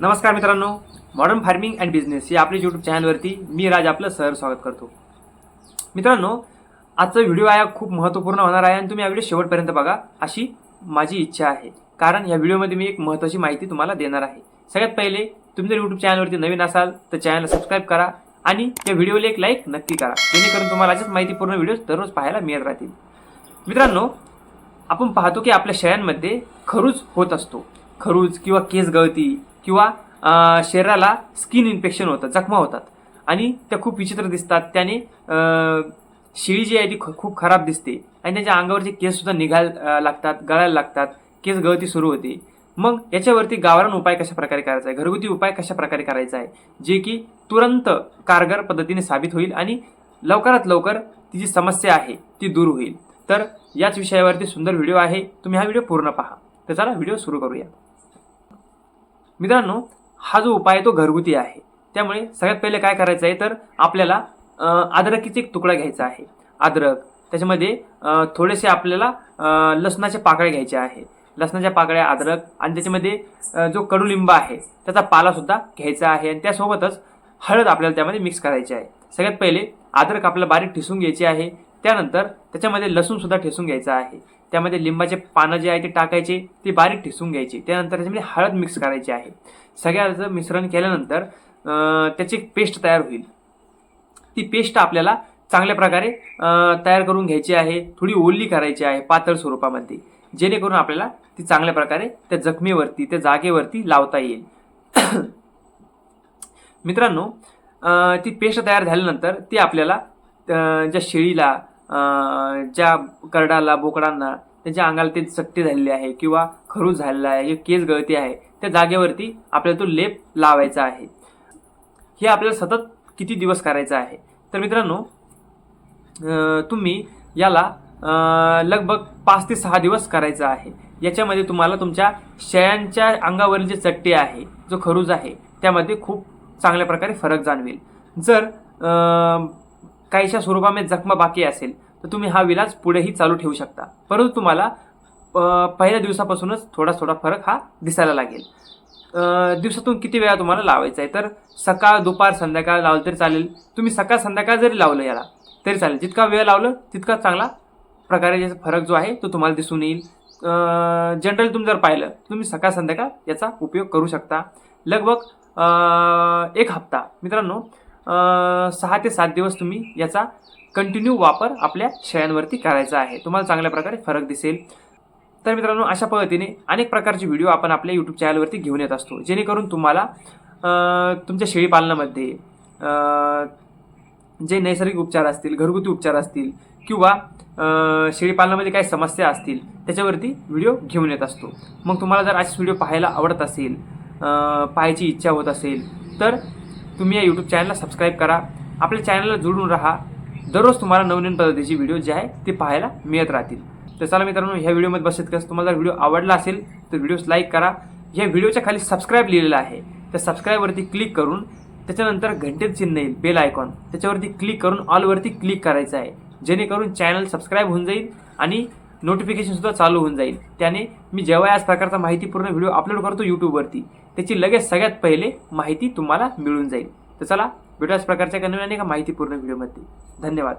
नमस्कार मित्रांनो modern farming and business या आपल्या यूट्यूब चॅनलवरती मी राज आपलं सर स्वागत करतो. मित्रांनो आजचा व्हिडिओ आहे खूप महत्त्वपूर्ण होणार आहे आणि तुम्ही या व्हिडिओ शेवटपर्यंत बघा अशी माझी इच्छा आहे. कारण या व्हिडिओमध्ये मी एक महत्त्वाची माहिती तुम्हाला देणार आहे. सगळ्यात पहिले तुम्ही जर यूट्यूब चॅनलवरती नवीन असाल तर चॅनलला सबस्क्राईब करा आणि या व्हिडिओला एक लाईक नक्की करा. जेणेकरून तुम्हाला अशाच माहितीपूर्ण व्हिडिओ दररोज पाहायला मिळत राहतील. मित्रांनो आपण पाहतो की आपल्या शेळ्यांमध्ये खरूज होत असतो. खरूज किंवा केस गळती किंवा शरीराला स्किन इन्फेक्शन होतं जखमा होतात. आणि त्या खूप विचित्र दिसतात. त्याने शेळी जी आहे ती ख- खूप खराब दिसते. आणि त्याच्या अंगावरचे केससुद्धा निघायला लागतात गळायला लागतात. केस गळती सुरू होते. मग याच्यावरती गावरान उपाय कशा प्रकारे करायचा आहे? घरगुती उपाय कशा प्रकारे करायचा आहे? जे की तुरंत कारगर पद्धतीने साबित होईल आणि लवकरात लवकर ती जी समस्या आहे ती दूर होईल. तर याच विषयावरती सुंदर व्हिडिओ आहे. तुम्ही हा व्हिडिओ पूर्ण पहा. तर चला व्हिडिओ सुरू करूया. मित्रांनो हा जो उपाय आहे तो घरगुती आहे. त्यामुळे सगळ्यात पहिले काय करायचं आहे तर आपल्याला अद्रकीचा एक तुकडा घ्यायचा आहे. अद्रक त्याच्यामध्ये थोडेसे आपल्याला लसणाच्या पाकळ्या घ्यायचे आहे. लसणाच्या पाकळ्या अद्रक आणि त्याच्यामध्ये जो कडुलिंब आहे त्याचा पालासुद्धा घ्यायचा आहे आणि त्यासोबतच हळद आपल्याला त्यामध्ये मिक्स करायची आहे. सगळ्यात पहिले अद्रक आपल्याला बारीक ठिसून घ्यायची आहे. त्यानंतर त्याच्यामध्ये लसूणसुद्धा ठेसून घ्यायचा आहे. त्यामध्ये लिंबाचे पानं जे आहे ते टाकायचे ते बारीक ठिसून घ्यायचे. त्यानंतर त्याच्यामध्ये हळद मिक्स करायची आहे. सगळ्याचं मिश्रण केल्यानंतर त्याची एक पेस्ट तयार होईल. ती पेस्ट आपल्याला चांगल्या प्रकारे तयार करून घ्यायची आहे. थोडी ओली करायची आहे पातळ स्वरूपामध्ये. जेणेकरून आपल्याला ती चांगल्या प्रकारे त्या जखमेवरती त्या जागेवरती लावता येईल. मित्रांनो ती पेस्ट तयार झाल्यानंतर ती आपल्याला ज्या शेळीला ज्या करडाला बोकडांना त्यांच्या अंगाला ते चट्टी झालेली आहे किंवा खरूज झालेला आहे किंवा केस गळती आहे त्या जागेवरती आपल्याला तो लेप लावायचा आहे. हे आपल्याला सतत किती दिवस करायचं आहे? तर मित्रांनो तुम्ही याला लगभग पाच ते सहा दिवस करायचं आहे. याच्यामध्ये तुम्हाला तुमच्या शेळ्यांच्या अंगावरील जे चट्टे आहे जो खरूज आहे त्यामध्ये खूप चांगल्या प्रकारे फरक जाणवेल. जर काहीशा स्वरूपामध्ये जखमा बाकी असेल तर तुम्ही हा विलाज पुढेही चालू ठेवू शकता. परंतु तुम्हाला पहिल्या दिवसापासूनच थोडा थोडा फरक हा दिसायला लागेल. दिवसातून किती वेळा तुम्हाला लावायचा आहे? तर सकाळ दुपार संध्याकाळ लावलं तरी चालेल. तुम्ही सकाळ संध्याकाळ जरी लावलं याला तरी चालेल. जितका वेळ लावलं तितका चांगला प्रकारे याचा फरक जो आहे तो तुम्हाला दिसून येईल. जनरल तुम्ही जर पाहिलं तुम्ही सकाळ संध्याकाळ याचा उपयोग करू शकता. लगभग एक हप्ता. मित्रांनो सहा ते सात दिवस तुम्ही याचा कंटिन्यू वापर आपल्या शेळ्यांवरती करायचा आहे. तुम्हाला चांगल्या प्रकारे फरक दिसेल. तर मित्रांनो अशा पद्धतीने अनेक प्रकारचे व्हिडिओ आपण आपल्या यूट्यूब चॅनलवरती घेऊन येत असतो. जेणेकरून तुम्हाला तुमच्या शेळीपालनामध्ये जे नैसर्गिक उपचार असतील घरगुती उपचार असतील किंवा शेळीपालनामध्ये काही समस्या असतील त्याच्यावरती व्हिडिओ घेऊन येत असतो. मग तुम्हाला जर असेच व्हिडिओ पाहायला आवडत असेल पाहायची इच्छा होत असेल तर तुम्ही या यूट्यूब चॅनलला सबस्क्राईब करा. आपल्या चॅनलला जोडून राहा. दररोज तुम्हाला नवनवीन पद्धतीची व्हिडिओ जे आहे ते पाहायला मिळत राहतील. तर चला मित्रांनो ह्या व्हिडिओमध्ये बसत कसं तुम्हाला जर व्हिडिओ आवडला असेल तर व्हिडिओज लाईक करा. ह्या व्हिडिओच्या खाली सबस्क्राईब लिहिलेलं आहे. त्या सबस्क्राईबवरती क्लिक करून त्याच्यानंतर घंटेत चिन्ह येईल बेल आयकॉन त्याच्यावरती क्लिक करून ऑलवरती क्लिक करायचं आहे. जेणेकरून चॅनल सबस्क्राईब होऊन जाईल आणि नोटिफिकेशनसुद्धा चालू होऊन जाईल. त्याने मी जेव्हा याच प्रकारचा माहितीपूर्ण व्हिडिओ अपलोड करतो यूट्यूबवरती त्याची लगेच सगळ्यात पहिले माहिती तुम्हाला मिळून जाईल. तर चला भेटू याच प्रकारच्या कन्व्याने एका माहितीपूर्ण व्हिडिओमध्ये धन्यवाद.